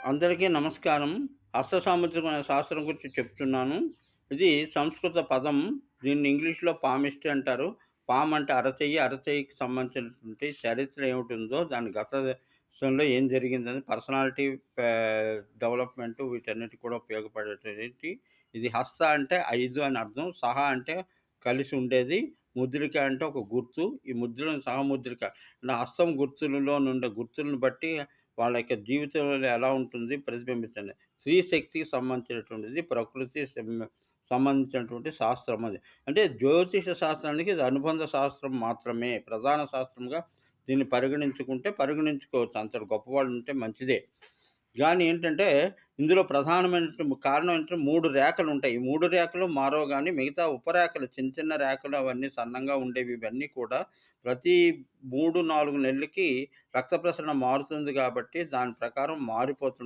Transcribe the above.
అందరికీ నమస్కారం. హస్త సాముద్రికం అనే శాస్త్రం గురించి చెప్తున్నాను. ఇది సంస్కృత పదం. దీన్ని ఇంగ్లీష్‌లో పామిస్ట్రీ అంటారు. పామ్ అంటే అరచెయ్యి, అరచెయ్యికి సంబంధించినటువంటి చరిత్ర ఏమిటుందో, దాని గత సంలో ఏం జరిగిందని పర్సనాలిటీ డెవలప్‌మెంట్ వీటన్నిటికి కూడా ఉపయోగపడేటువంటి ఇది హస్త అంటే ఐదు అని అర్థం. సహ అంటే కలిసి ఉండేది. ముద్రిక అంటే ఒక గుర్తు. ఈ ముద్రను సహముద్రిక అంటే హస్తం గుర్తులలో నుండే గుర్తులను బట్టి వాళ్ళ యొక్క జీవితంలో ఎలా ఉంటుంది ప్రతిబింబించండి. స్త్రీ శక్తికి సంబంధించినటువంటిది. ప్రకృతి సంబంధించినటువంటి శాస్త్రం అది. అంటే జ్యోతిష శాస్త్రానికి ఇది అనుబంధ శాస్త్రం మాత్రమే. ప్రధాన శాస్త్రంగా దీన్ని పరిగణించుకుంటే పరిగణించుకోవచ్చు. అంతటి గొప్పవాళ్ళు ఉంటే మంచిదే. కానీ ఏంటంటే, ఇందులో ప్రధానమైన కారణం ఏంటంటే మూడు రేఖలు ఉంటాయి ఈ మూడు రేఖలు మారో కానీ మిగతా ఉపరేఖలు చిన్న చిన్న రేఖలు అవన్నీ సన్నంగా ఉండేవి ఇవన్నీ కూడా ప్రతి 3, 4 నెలలకి రక్త ప్రసరణ మారుతుంది కాబట్టి దాని ప్రకారం మారిపోతుంది.